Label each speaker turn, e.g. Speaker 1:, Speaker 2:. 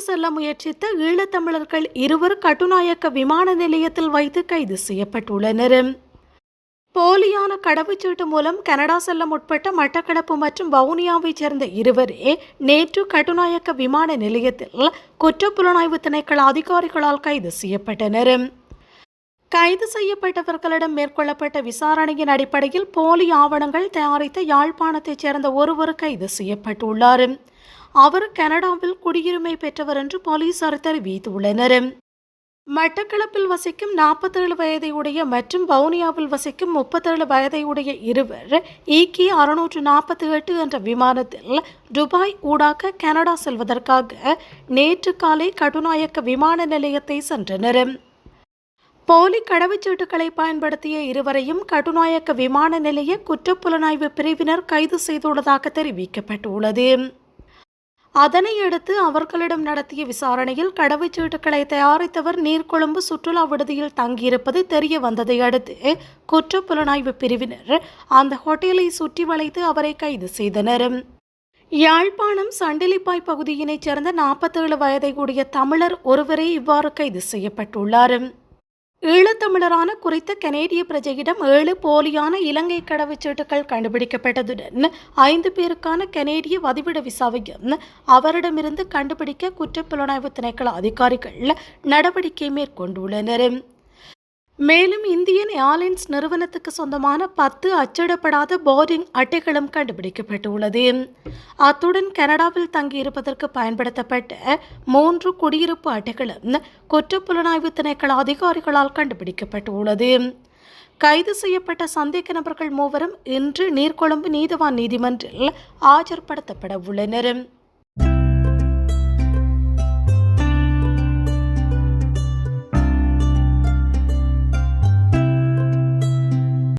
Speaker 1: செல்ல முயற்சித்த ஈழத்தமிழர்கள் இருவர் கட்டுநாயக்க விமான நிலையத்தில் வைத்து கைது செய்யப்பட்டுள்ளனர். போலியான கடவுச்சீட்டு மூலம் கனடா செல்ல முற்பட்ட மட்டக்களப்பு மற்றும் வவுனியாவைச் சேர்ந்த இருவரே நேற்று கட்டுநாயக்க விமான நிலையத்தில் குற்றப்புலனாய்வு திணைக்கள அதிகாரிகளால் கைது செய்யப்பட்டனர். கைது செய்யப்பட்டவர்களிடம் மேற்கொள்ளப்பட்ட விசாரணையின் அடிப்படையில் போலி ஆவணங்கள் தயாரித்த யாழ்ப்பாணத்தைச் சேர்ந்த ஒருவர் கைது செய்யப்பட்டுள்ளார். அவர் கனடாவில் குடியுரிமை பெற்றவர் என்று போலீசார் தெரிவித்துள்ளனர். மட்டக்களப்பில் வசிக்கும் நாற்பத்தேழு வயதையுடைய மற்றும் வவுனியாவில் வசிக்கும் முப்பத்தேழு வயதையுடைய இருவர் ஈகி அறுநூற்று நாற்பத்தி எட்டு என்ற விமானத்தில் துபாய் ஊடாக கனடா செல்வதற்காக நேற்று காலை கடுநாயக்க விமான நிலையத்தை சென்றனர். போலி கடவுச்சீட்டுகளை பயன்படுத்திய இருவரையும் கடுநாயக்க விமான நிலைய குற்றப்புலனாய்வு பிரிவினர் கைது செய்துள்ளதாக தெரிவிக்கப்பட்டுள்ளது. அதனையடுத்து அவர்களிடம் நடத்திய விசாரணையில் கடவுச்சீட்டுகளை தயாரித்தவர் நீர்கொழும்பு சுற்றுலா விடுதியில் தங்கியிருப்பது தெரிய வந்ததை அடுத்து குற்ற புலனாய்வு பிரிவினர் அந்த ஹோட்டலை சுற்றி வளைத்து அவரை கைது செய்தனர். யாழ்ப்பாணம் சண்டிலிப்பாய் பகுதியினைச் சேர்ந்த நாற்பத்தேழு வயதை கூடிய தமிழர் ஒருவரே இவ்வாறு கைது செய்யப்பட்டுள்ளார். ஈழத்தமிழரான குறித்த கனேடிய பிரஜையிடம் ஏழு போலியான இலங்கை கடவுச்சீட்டுகள் கண்டுபிடிக்கப்பட்டதுடன் ஐந்து பேருக்கான கனேடிய வதிவிட விசாவையும் அவரிடமிருந்து கண்டுபிடிக்க குற்றப்புலனாய்வு திணைக்கள அதிகாரிகள் நடவடிக்கை மேற்கொண்டுள்ளனர். மேலும் இந்தியன் ஏர்லைன்ஸ் நிறுவனத்துக்கு சொந்தமான பத்து அச்சிடப்படாத போர்டிங் அட்டைகளும் கண்டுபிடிக்கப்பட்டுள்ளது. அத்துடன் கனடாவில் தங்கியிருப்பதற்கு பயன்படுத்தப்பட்ட மூன்று குடியிருப்பு அட்டைகளும் குற்றப்புலனாய்வு திணைக்கள அதிகாரிகளால் கண்டுபிடிக்கப்பட்டுள்ளது. கைது செய்யப்பட்ட சந்தேக நபர்கள் மூவரும் இன்று நீர்கொழும்பு நீதவான் நீதிமன்றில் ஆஜர்படுத்தப்பட உள்ளனர்.